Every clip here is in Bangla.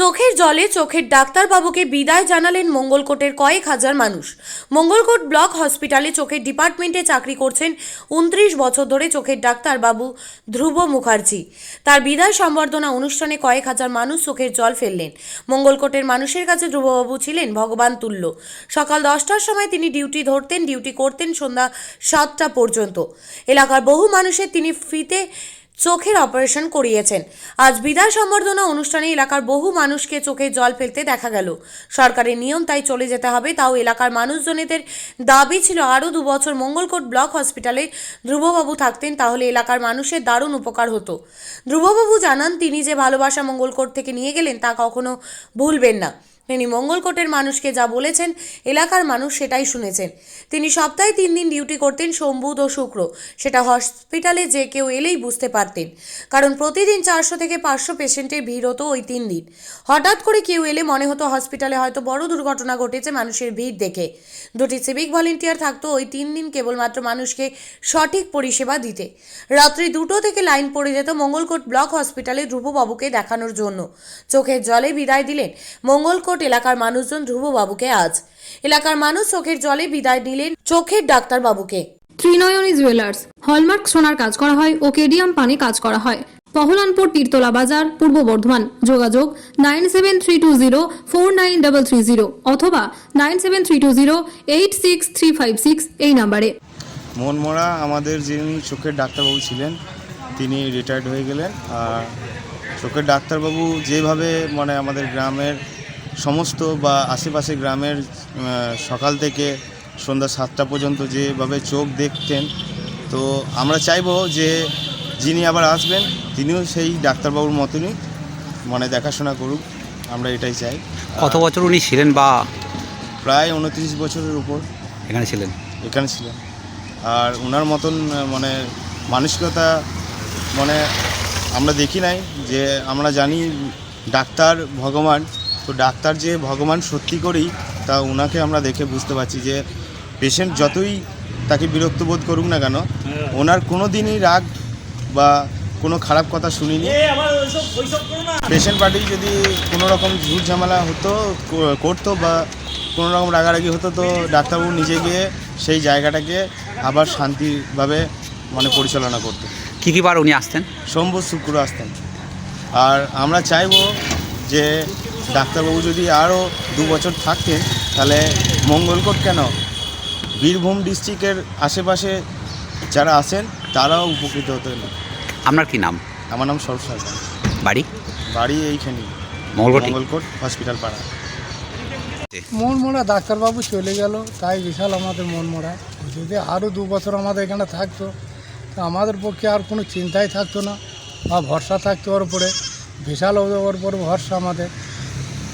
চোখের জলে চোখের ডাক্তারবাবুকে বিদায় জানালেন মঙ্গলকোটের কয়েক হাজার মানুষ। মঙ্গলকোট ব্লক হসপিটালে চোখের ডিপার্টমেন্টে চাকরি করছেন উনত্রিশ বছর ধরে চোখের ডাক্তারবাবু ধ্রুব মুখার্জি। তার বিদায় সম্বর্ধনা অনুষ্ঠানে কয়েক হাজার মানুষ চোখের জল ফেললেন। মঙ্গলকোটের মানুষের কাছে ধ্রুববাবু ছিলেন ভগবান তুল্য। সকাল দশটার সময় তিনি ডিউটি ধরতেন, ডিউটি করতেন সন্ধ্যা সাতটা পর্যন্ত। এলাকার বহু মানুষের তিনি ফ্রিতে চোখের অপারেশন করিয়েছেন। আজ বিদায় সম্বর্ধনা অনুষ্ঠানে এলাকার বহু মানুষকে চোখে জল ফেলতে দেখা গেল। সরকারের নিয়ম তাই চলে যেতে হবে, তাও এলাকার মানুষজনেদের দাবি ছিল আরও দু বছর মঙ্গলকোট ব্লক হসপিটালে ধ্রুববাবু থাকতেন, তাহলে এলাকার মানুষের দারুণ উপকার হতো। ধ্রুববাবু জানান, তিনি যে ভালোবাসা মঙ্গলকোট থেকে নিয়ে গেলেন তা কখনো ভুলবেন না। তিনি মঙ্গলকোটের মানুষকে যা বলেছেন, এলাকার মানুষ সেটাই শুনেছেন। তিনি সপ্তাহে তিন দিন ডিউটি করতেন সোম বুধ ও শুক্র। সেটা হসপিটালে যে কেউ এলেই বুঝতে পারতেন। কারণ প্রতিদিন চারশো থেকে পাঁচশো পেশেন্টের ভিড় হতো ওই তিন দিন। হঠাৎ করে কেউ এলে মনে হতো হসপিটালে হয়তো বড় দুর্ঘটনা ঘটেছে মানুষের ভিড় দেখে। দুটি সিভিক ভলেন্টিয়ার থাকতো ওই তিন দিন কেবলমাত্র মানুষকে সঠিক পরিষেবা দিতে। রাত্রি দুটো থেকে লাইন পড়ে যেত মঙ্গলকোট ব্লক হসপিটালে ধ্রুববাবুকে দেখানোর জন্য। চোখের জলে বিদায় দিলেন মঙ্গলকোট এলাকার মানুষজন ধ্রুববাবুকে আজ। এলাকার মানুষ চোখের জলে বিদায় দিলেন চোখের ডাক্তারবাবুকে ত্রিনয়নী জুয়েলার্স হলমার্ক সোনার কাজ করা হয় ও কেডিয়াম পানি কাজ করা হয়। পহলানপুর তীরতলা বাজার পূর্ব বর্ধমান। যোগাযোগ nine seven three two zero four nine double three zero অথবা nine seven three two zero eight six three five six এই নাম্বারে। মনমোড়া আমাদের যিনি চোখের ডাক্তারবাবু ছিলেন তিনি রিটায়ার্ড হয়ে গেলেন। আর চোখের ডাক্তারবাবু যেভাবে মানে আমাদের গ্রামের সমস্ত বা আশেপাশে গ্রামের সকাল থেকে সন্ধ্যা সাতটা পর্যন্ত যেভাবে চোখ দেখতেন তো আমরা চাইব যে যিনি আবার আসবেন তিনিও সেই ডাক্তারবাবুর মতনই মানে দেখাশোনা করুক আমরা এটাই চাই। কত বছর উনি ছিলেন বা প্রায় উনত্রিশ বছরের উপর। এখানে ছিলেন? এখানে ছিলেন। আর ওনার মতন মানে মানসিকতা মানে আমরা দেখি নাই যে আমরা জানি ডাক্তার ভগবান তো ডাক্তার যে ভগবান সত্যি করেই তা ওনাকে আমরা দেখে বুঝতে পারছি যে পেশেন্ট যতই তাকে বিরক্ত বোধ করুক না কেন ওনার কোনো দিনই রাগ বা কোনো খারাপ কথা শুনিনি। পেশেন্ট পার্টি যদি কোনো রকম ঝুট ঝামেলা হতো করতো বা কোনো রকম রাগারাগি হতো তো ডাক্তারবাবু নিজে গিয়ে সেই জায়গাটাকে আবার শান্তিভাবে মানে পরিচালনা করতো। কী কী বার উনি আসতেন? সোমবার শুক্র আসতেন। আর আমরা চাইব যে ডাক্তারবাবু যদি আরও দু বছর থাকতেন তাহলে মঙ্গলকোট কেন? বীরভূম ডিস্ট্রিক্টের আশেপাশে যারা আছেন তারাও উপকৃত হতেন। আপনার কি নাম? আমার নাম সরব সরকার। বাড়ি? বাড়ি এইখানে মঙ্গলকোটি? মঙ্গলকোট হসপিটাল পাড়া। মন মরা ডাক্তারবাবু চলে গেল তাই বিশাল আমাদের মন মরা যদি আরও দু বছর আমাদের এখানে থাকতো তা আমাদের পক্ষে আর কোনো চিন্তাই থাকতো না বা ভরসা থাকতো ওর উপরে। বিশাল ওর উপরে ভরসা আমাদের।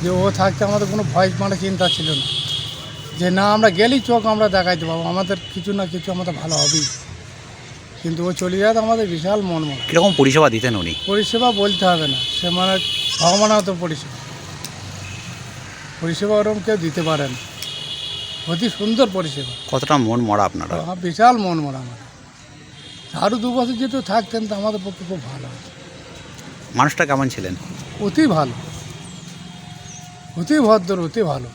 যে ও থাকতে আমাদের কোনো ভয় মানে চিন্তা ছিল না। যে না আমরা গেলেই চোখ আমরা দেখাইতে পাবো আমাদের কিছু না কিছু আমাদের ভালো হবেই। কিন্তু ও চলে যাওয়াতে আমাদের বিশাল মন মরা কীরকম পরিষেবা দিতেন উনি? পরিষেবা বলতে হবে না সে মানে ভগবানত পরিষেবা। পরিষেবা ওরকম কেউ দিতে পারে না। অতি সুন্দর পরিষেবা। কতটা মন মরা আপনারা? বিশাল মন মরা আমার আরও দু বছর যেহেতু থাকতেন তো আমাদের পক্ষে খুব ভালো মানুষটা কেমন ছিলেন? অতি ভালো। অতি ভদ্র অতি ভালো।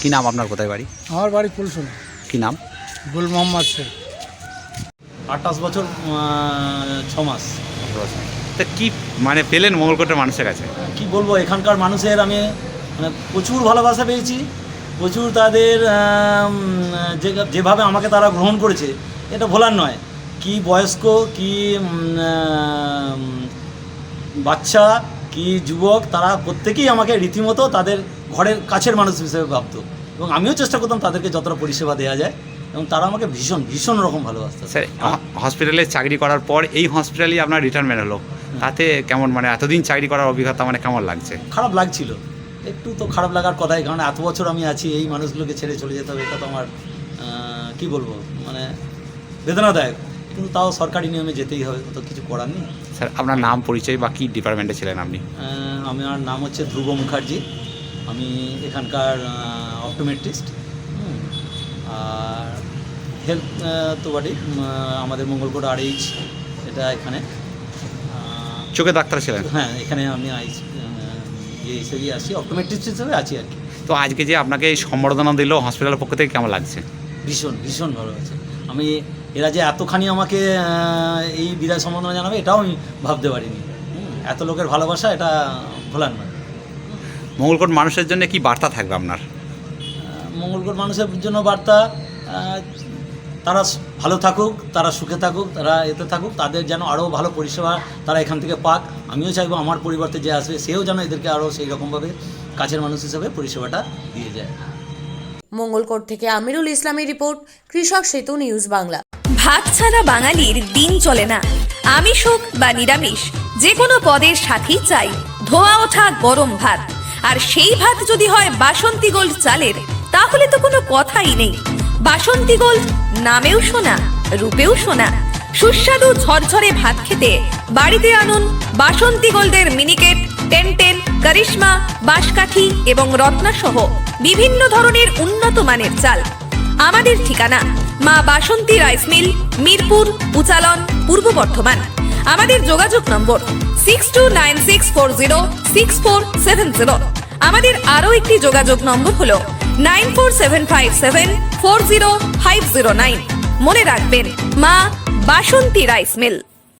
কি নাম আপনার? কোথায় বাড়ি? আমার বাড়ি কুলসুনা কি নাম? গুল মোহাম্মদ শেখ। আঠাশ বছর ছ মাস। তা কি মানে পেলেন মঙ্গলকোটের মানুষের কাছে? কি বলব এখানকার মানুষের আমি মানে প্রচুর ভালোবাসা পেয়েছি। প্রচুর তাদের যে যেভাবে আমাকে তারা গ্রহণ করেছে এটা ভোলার নয়। কি বয়স্ক কি বাচ্চা কি যুবক তারা প্রত্যেকেই আমাকে রীতিমতো তাদের ঘরের কাছের মানুষ হিসেবে ভাবতো। এবং আমিও চেষ্টা করতাম তাদেরকে যতটা পরিষেবা দেওয়া যায় এবং তারা আমাকে ভীষণ ভীষণ রকম ভালোবাসতো। স্যার হসপিটালে চাকরি করার পর এই হসপিটালেই আপনার রিটায়ারমেন্ট হলো। তাতে কেমন মানে এতদিন চাকরি করার অভিজ্ঞতা মানে কেমন লাগছে? খারাপ লাগছিল। একটু তো খারাপ লাগার কথাই কারণ এত বছর আমি আছি এই মানুষগুলোকে ছেড়ে চলে যেতে হবে এটা তো আমার কী বলব? মানে বেদনাদায়ক। কিন্তু তাও সরকারি নিয়মে যেতেই হবে তো কিছু করার নেই। স্যার আপনার নাম পরিচয় বা কী ডিপার্টমেন্টে ছিলেন আপনি? আমার নাম হচ্ছে ধ্রুব মুখার্জি। আমি এখানকার অপটোমেট্রিস্ট। আর হেলথ তো বাড়ি আমাদের মঙ্গলকোট আর এইচ এটা এখানে। চোখে ডাক্তার ছিলেন? হ্যাঁ এখানে আমি আইস যে হিসেবেই আছি অপটোমেট্রিস্ট হিসেবে আছি আর কি। তো আজকে যে আপনাকে এই সম্বর্ধনা দিল হসপিটালের পক্ষ থেকে কেমন লাগছে? ভীষণ ভীষণ ভালো আছে আমি এরা যে এতখানি আমাকে এই বিদায় সম্বর্ধনা জানাবে এটাও আমি ভাবতে পারিনি। এত লোকের ভালোবাসা এটা ভোলার নয়। মঙ্গলকোট মানুষের জন্য কি বার্তা থাকবে আপনার? মঙ্গলকোট মানুষের জন্য বার্তা তারা ভালো থাকুক তারা সুখে থাকুক তারা এতে থাকুক তাদের যেন আরও ভালো পরিষেবা তারা এখান থেকে পাক। আমিও চাইব আমার পরিবর্তে যে আসবে সেও যেন এদেরকে আরও সেই রকমভাবে কাছের মানুষ হিসেবে পরিষেবাটা দিয়ে যায়। মঙ্গলকোট থেকে আমিরুল ইসলামের রিপোর্ট কৃষক সেতু নিউজ বাংলা। ভাত ছাড়া বাঙালির দিন চলে না। আমিষ হোক বা নিরামিষ যে কোনো পদের সাথেই চাই। ধোয়া ওঠা গরম ভাত। আর সেই ভাত যদি হয় বাসন্তী গোল্ড চালের, তাহলে তো কোনো কথাই নেই। বাসন্তী গোল্ড নামেও শোনা, রূপেও শোনা। সুস্বাদু ঝরঝরে ভাত খেতে বাড়িতে আনুন বাসন্তী গোল্ডের মিনিকেট টেন টেন করিশ্মা, বাঁশকাঠি এবং রত্না সহ বিভিন্ন ধরনের উন্নত মানের চাল। আমাদের ঠিকানা মা বাসন্তী রাইস মিল, মিরপুর, উচালন, পূর্ব বর্ধমান। আমাদের যোগাযোগ নম্বর six two nine six four zero six four seven zero আমাদের আরও একটি যোগাযোগ নম্বর হল nine four seven five seven four zero five zero nine মনে রাখবেন, মা বাসন্তী রাইস মিল।